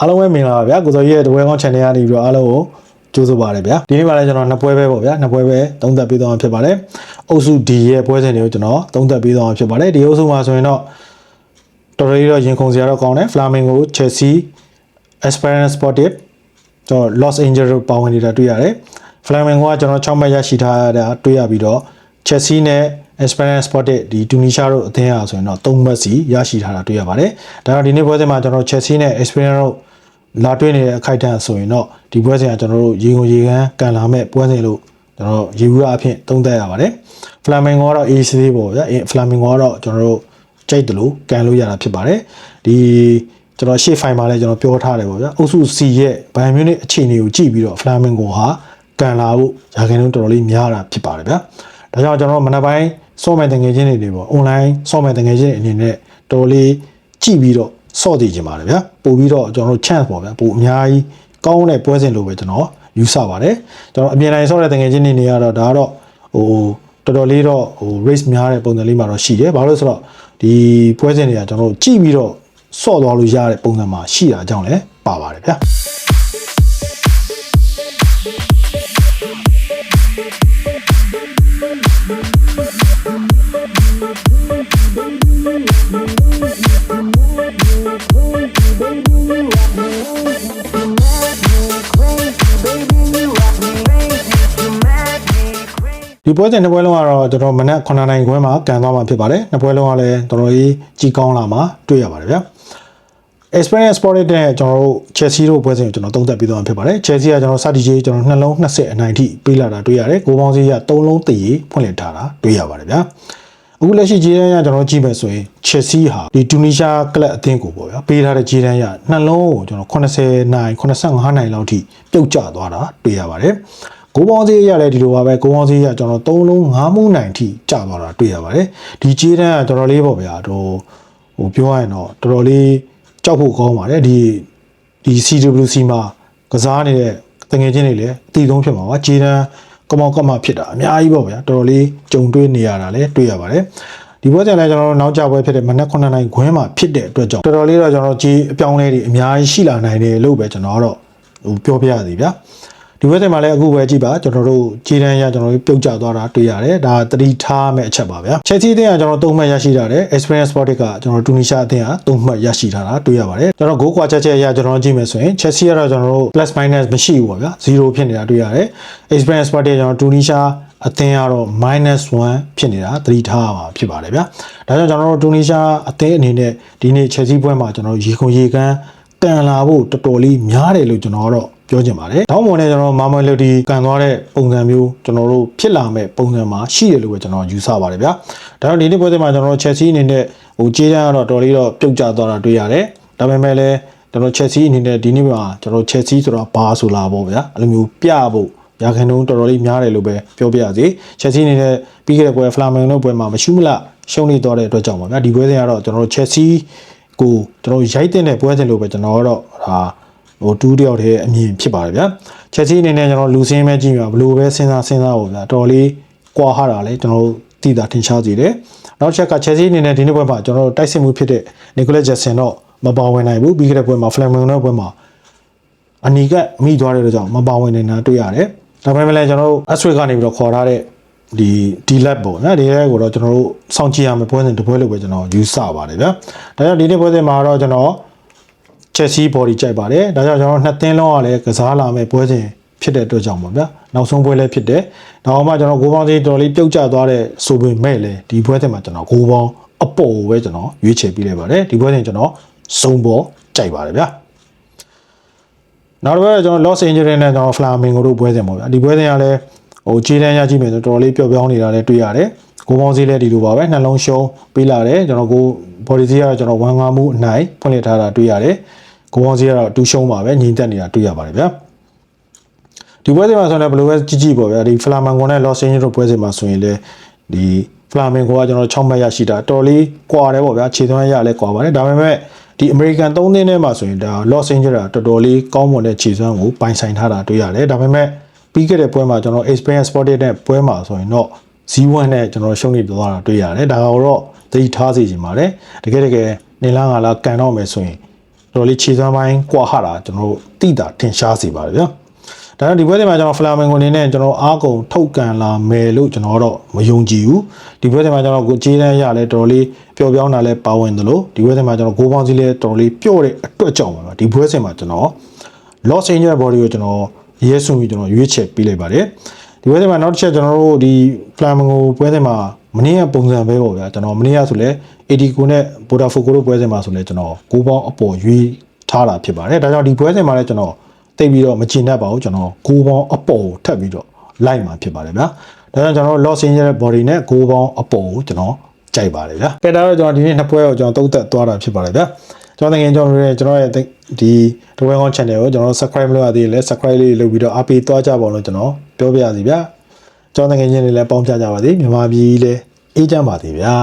အားလုံးပဲမင်္ဂလာပါဗျာကိုစောကြီးရဲ့တပွဲကောင်း channel ကနေပြီးတော့အားလုံးကိုကြိုးစားပါရဗျာဒီနေ့မှလည်းကျွန်တော်နှစ်ပွဲပဲပေါ့ဗျာနှစ်ပွဲပဲသုံးသပ်ပေးသွားမှာဖြစ်ပါတယ်အုပ်စု D ရဲ့ပွဲစဉ်တွေကိုကျွန်တော်သုံးသပ်ပေးသွားမှာဖြစ်ပါတယ်ဒီအုပ်စုမှာဆိုရင်တော့တော်တော်လေးတော့ရင်ခုန်စရာတော့ကောင်းတယ် Flamingo Chelsea Esperance Sportive ကျွန်တော် Los Angeles တို့ပါဝင်နေတာတွေ့ရတယ် Flamingo ကကျွန်တော်6မှတ်ရရှိထားတာတွေ့ရပြီးတော့ Chelsea နဲ့ Esperance Sportive ဒီတူနီရှာတို့အသင်းအားဆိုရင်တော့3မှတ်စီရရှိထားတာတွေ့ရပါတယ်ဒါတော့ဒီနေ့ပွဲစဉ်မှာကျွန်တော် Chelsea နဲ့ Esperance တို့ လာတွေ့နေတဲ့အခိုက်အတန့်ဆိုရင်တော့ဒီပွဲစဉ်ကကျွန်တော်တို့ရေကုန်ရေကန်းကန်လာမဲ့ပွဲစဉ်လို့ကျွန်တော်ရေဘူးအဖြစ်သုံးသပ်ရပါတယ်။ Flamingo ကတော့ AC ပေါ့ဗျာ။ Flamingo ကတော့ကျွန်တော်တို့ကြိုက်တယ်လို့ကန်လို့ရတာဖြစ်ပါတယ်။ဒီကျွန်တော်ရှေ့ဖိုင်မှာလည်းကျွန်တော်ပြောထားတယ်ပေါ့ဗျာ။အုပ်စု C ရဲ့ဘိုင်မြူနစ်အခြေအနေကိုကြည့်ပြီးတော့ Flamingo ဟာကန်လာဖို့ရာခိုင်နှုန်းတော်တော်လေးများတာဖြစ်ပါတယ်ဗျာ။ဒါကြောင့်ကျွန်တော်မနက်ပိုင်းစော့မဲ့တငယ်ချင်းတွေတွေပေါ့ online စော့မဲ့တငယ်ချင်းတွေအနေနဲ့တော်တော်လေးကြည့်ပြီးတော့ စော့တည်ကြပါတယ်ဗျာပို့ပြီးတော့ကျွန်တော်တို့ chance ပေါ့ဗျာပို့အများကြီးကောင်းတဲ့ပွဲစဉ်လို့ပဲကျွန်တော်ယူဆပါတယ်ကျွန်တော်အပြင်တိုင်းစော့တဲ့တငယ်ချင်းတွေနေရတော့ဒါကတော့ဟိုတော်တော်လေးတော့ဟို race များတဲ့ပုံစံလေးမှာတော့ရှိတယ်ဘာလို့လဲဆိုတော့ဒီပွဲစဉ်တွေကကျွန်တော်တို့ကြည့်ပြီးတော့စော့သွားလို့ရတဲ့ပုံစံမှာရှိတာအကြောင်းလည်းပါပါတယ်ဗျာ ဒီပွဲစဉ်နှစ်ပွဲလုံးကတော့ကျွန်တော်မနက်9နိုင်ခွဲမှာကန်သွားမှာဖြစ်ပါတယ်နှစ်ပွဲလုံးကလည်းတော်တော်ကြီးကြီးကောင်းလာမှာတွေ့ရပါတယ်ဗျာ Experience Sport တဲ့ကျွန်တော်တို့ Chelsea တို့ပွဲစဉ်ကိုကျွန်တော်သုံးသပ်ပြီးသွားမှာဖြစ်ပါတယ် Chelsea ကကျွန်တော်စတီဂျီကျွန်တော်နှလုံး20အနိုင်ထိပေးလာတာတွေ့ရတယ်ကိုပေါင်းစည်းရ3လုံးတည်ဖွင့်လှစ်ထားတာတွေ့ရပါတယ်ဗျာအခုလက်ရှိဂျီတန်းရကျွန်တော်ကြည့်မယ်ဆိုရင် Chelsea ဟာဒီတူနီရှာကလပ်အသင်းကိုပေါ့ဗျာပေးထားတဲ့ဂျီတန်းရနှလုံးကိုကျွန်တော်80နိုင်85နိုင်လောက်ထိပြုတ်ကျသွားတာတွေ့ရပါတယ် ကိုပေါင်းစည်းရလည်းဒီလိုပါပဲကိုပေါင်းစည်းရကျွန်တော်3လုံး5မှုနိုင်ထိကျသွားတာတွေ့ရပါတယ်ဒီဂျီတန်းကတော်တော်လေးပေါ့ဗျာတော့ဟိုပြောရရင်တော့တော်တော်လေးကြောက်ဖို့ကောင်းပါတယ်ဒီဒီ CWC မှာကစားနေတဲ့တငယ်ချင်းတွေလည်းအတီဆုံးဖြစ်မှာပါဂျီတန်းကမောက်ကမဖြစ်တာအများကြီးပေါ့ဗျာတော်တော်လေးကြုံတွေ့နေရတာလည်းတွေ့ရပါတယ်ဒီပွဲတင်လည်းကျွန်တော်တို့နောက်ကျပွဲဖြစ်တဲ့မနက်9နိုင်ခွဲမှာဖြစ်တဲ့အတွက်ကြောင့်တော်တော်လေးတော့ကျွန်တော်ကြီးအပြောင်းလဲတွေအများကြီးရှိလာနိုင်တယ်လို့ပဲကျွန်တော်ကတော့ဟိုပြောပြရစီဗျာ ဒီဘက်တင်မှာလည်းအခုပဲကြည့်ပါကျွန်တော်တို့ခြေတန်းရကျွန်တော်တို့ပြုတ်ကျသွားတာတွေ့ရတယ်ဒါသတိထားမဲ့အချက်ပါဗျာချက်စီအသင်းကကျွန်တော်သုံးမှတ်ရရှိထားတယ် experience sport ကကျွန်တော်တူနီရှာအသင်းကသုံးမှတ်ရရှိထားတာတွေ့ရပါတယ်ကျွန်တော်ဂိုးကွာချက်ချက်ရကျွန်တော်ကြည့်မယ်ဆိုရင် Chelsea ကတော့ကျွန်တော်တို့ plus minus မရှိဘူးပေါ့ဗျာ0ဖြစ်နေတာတွေ့ရတယ် experience sport ကျွန်တော်တူနီရှာအသင်းကတော့ minus 1ဖြစ်နေတာသတိထားရမှာဖြစ်ပါတယ်ဗျာဒါကြောင့်ကျွန်တော်တို့တူနီရှာအသင်းအနေနဲ့ဒီနေ့ Chelsea ပွဲမှာကျွန်တော်ရေခုံရေကန်းကန်လာဖို့တော်တော်လေးများတယ်လို့ကျွန်တော်ကတော့ ပြောချင်ပါတယ်။တောင်းမွန်နဲ့ကျွန်တော်မာမလတီကန်သွားတဲ့ပုံစံမျိုးကျွန်တော်တို့ဖြစ်လာမဲ့ပုံစံမှာရှိတယ်လို့ပဲကျွန်တော်ယူဆပါတယ်ဗျာ။ဒါတော့ဒီနေ့ပွဲစဉ်မှာကျွန်တော် Chelsea အနေနဲ့ဟိုကြေးတန်းကတော့တော်လေးတော့ပြုတ်ကျသွားတာတွေ့ရတယ်။ဒါပေမဲ့လည်းကျွန်တော် Chelsea အနေနဲ့ဒီနေ့မှာကျွန်တော် Chelsea ဆိုတော့ဘာဆိုလာပေါ့ဗျာ။အဲ့လိုမျိုးပြဖို့ရာခိုင်နှုန်းတော်တော်လေးများတယ်လို့ပဲပြောပြရစီ။ Chelsea အနေနဲ့ပြီးခဲ့တဲ့ပွဲ Flamengo တို့ပွဲမှာမရှိမလားရှုံးနေသွားတဲ့အတွက်ကြောင့်ပါဗျာ။ဒီပွဲစဉ်ကတော့ကျွန်တော်တို့ Chelsea ကိုကျွန်တော်ရိုက်တဲ့ပွဲစဉ်လို့ပဲကျွန်တော်ကတော့ဟာ ဟိုတူးတယောက်တည်းအမြင်ဖြစ်ပါတယ်ဗျာချက်စီအနေနဲ့ကျွန်တော်လူစင်းပဲကြည့်မှာဘလို့ပဲစဉ်းစားစဉ်းစားဖို့ဗျာတော်လေးကွာဟတာလေကျွန်တော်သိတာထင်ရှားစေတယ်နောက်ချက်ကချက်စီအနေနဲ့ဒီနေ့ပွဲမှာကျွန်တော်တိုက်စစ်မှုဖြစ်တဲ့နီကိုလက်ဂျက်ဆန်တော့မပါဝင်နိုင်ဘူးပြီးခဲ့တဲ့ပွဲမှာဖလမ်မင်နိုပွဲမှာအနီကမိသွားတဲ့အတွက်ကြောင့်မပါဝင်နိုင်တာတွေ့ရတယ်ဒါပေမဲ့လည်းကျွန်တော်တို့အဆွေကနေပြီးတော့ခေါ်ထားတဲ့ဒီဒီ lab ပေါ့နော်ဒီ lab ကိုတော့ကျွန်တော်တို့စောင့်ကြည့်ရမယ်ပွဲစဉ်တစ်ပွဲလို့ပဲကျွန်တော်ယူဆပါတယ်ဗျာဒါကြောင့်ဒီနေ့ပွဲစဉ်မှာတော့ကျွန်တော် Chelsea body ကြိုက်ပါတယ်ဒါကြောင့်ကျွန်တော်နှစ်သင်းလုံးကလည်းကစားလာမဲ့ပွဲစဉ်ဖြစ်တဲ့အတွက်ကြောင့်ပါဗျာနောက်ဆုံးပွဲလည်းဖြစ်တယ်ဒါအောင်မှကျွန်တော်ဂိုးပေါင်းစီတော်လေးပြုတ်ကျသွားတဲ့ဆိုပေမဲ့လည်းဒီပွဲစဉ်မှာကျွန်တော်ဂိုးပေါင်းအပေါ်ကိုပဲကျွန်တော်ရွေးချယ်ပြီးလိုက်ပါတယ်ဒီပွဲစဉ်ကျွန်တော်စုံပေါ်ကြိုက်ပါတယ်ဗျာနောက်တစ်ပွဲကျွန်တော် Los Angeles နဲ့ကျွန်တော် Flamingo တို့ပွဲစဉ်ပေါ့ဗျာဒီပွဲစဉ်ကလည်းဟိုခြေတန်းရကြည့်မယ်ဆိုတော်တော်လေးပျော့ပြောင်းနေတာလည်းတွေ့ရတယ်ကိုပေါင်းစည်းလည်းဒီလိုပါပဲနှလုံးရှုံးပေးလာတယ်ကျွန်တော်ကို body စည်းကတော့ကျွန်တော်ဝန်ငါမှုအနိုင်ဖွင့်လှစ်ထားတာတွေ့ရတယ် ကိုပေါင်းစည်းကတော့တူရှုံးပါပဲညီတက်နေတာတွေ့ရပါတယ်ဗျာဒီပွဲစဉ်မှာဆိုရင်လည်းဘယ်လိုပဲကြည့်ကြည့်ပေါ့ဗျာဒီ Flamengo နဲ့ Los Angeles တို့ပွဲစဉ်မှာဆိုရင်လည်းဒီ Flamengo ကကျွန်တော်6မှတ်ရရှိတာတော်လေးကွာတယ်ပေါ့ဗျာခြေသွမ်းရလည်းကွာပါတယ်ဒါပေမဲ့ဒီ American 3သင်းထဲမှာဆိုရင်ဒါ Los Angeles ကတော်တော်လေးကောင်းမွန်တဲ့ခြေစွမ်းကိုပိုင်ဆိုင်ထားတာတွေ့ရတယ်ဒါပေမဲ့ပြီးခဲ့တဲ့ပွဲမှာကျွန်တော် experience sported နဲ့ပွဲမှာဆိုရင်တော့0-1နဲ့ကျွန်တော်ရှုံးနေသွားတာတွေ့ရတယ်ဒါကတော့သတိထားစီခြင်းပါတယ်တကယ်တကယ်နေလားငါလားကန်တော့မယ်ဆိုရင် တော်လေးခြေစွမ်းပိုင်းကွာဟတာကျွန်တော်တို့တိတာထင်ရှားစေပါတယ်ဗျာဒါတော့ဒီပွဲစဉ်မှာကျွန်တော်ဖလာမင်ဂိုအနေနဲ့ကျွန်တော်အားကုန်ထုတ်ကန်လာမယ်လို့ကျွန်တော်တော့မယုံကြည်ဘူးဒီပွဲစဉ်မှာကျွန်တော်ကိုကြေးတန်းရလဲတော်တော်လေးပျော်ပြောင်းတာလဲပါဝင်သလိုဒီပွဲစဉ်မှာကျွန်တော်ဂိုးပေါင်းစီလဲတော်တော်လေးပျော့တဲ့အတွက်ကြောင့်ပါဒီပွဲစဉ်မှာကျွန်တော် Los Angeles Body ကိုကျွန်တော်ရဲဆွန်ပြီးကျွန်တော်ရွေးချယ်ပေးလိုက်ပါတယ်ဒီပွဲစဉ်မှာနောက်တစ်ချက်ကျွန်တော်တို့ဒီ Flamingo ပွဲစဉ်မှာမနေ့ကပုံစံပဲပေါ့ဗျာကျွန်တော်မနေ့ကဆိုလဲ AD ကိုနဲ့ Botafogo တို့ပွဲစဉ်မှာဆိုလဲကျွန်တော်ကိုပေါင်းအပေါ်ရွေးထားတာဖြစ်ပါတယ်ဒါကြောင့်ဒီပွဲစဉ်မှာလည်းကျွန်တော်တိတ်ပြီးတော့မကျင်တတ်ပါဘူးကျွန်တော်ကိုပေါင်းအပေါ်ကိုထပ်ပြီးတော့လိုက်မှာဖြစ်ပါတယ်ဗျာဒါကြောင့်ကျွန်တော် Los Angeles Body နဲ့ကိုပေါင်းအပေါ်ကိုကျွန်တော်ကြိုက်ပါတယ်ဗျာကဲဒါတော့ကျွန်တော်ဒီနေ့နှစ်ပွဲကိုကျွန်တော်တုံးသက်သွားတာဖြစ်ပါတယ်ဗျာကျွန်တော်တကယ်ကျွန်တော်ရဲ့ကျွန်တော်ရဲ့ဒီတဝဲကောင်း channel ကိုကျွန်တော် subscribe လုပ်ရသေးတယ်လဲ subscribe လေးလုပ်ပြီးတော့အားပေးသွားကြပါလို့ကျွန်တော်ပြောပြရစီဗျာကျွန်တော်တကယ်ချင်းတွေလည်းပေါင်းပြကြပါစေမြန်မာပြည်လည်းအေးချမ်းပါစေဗျာ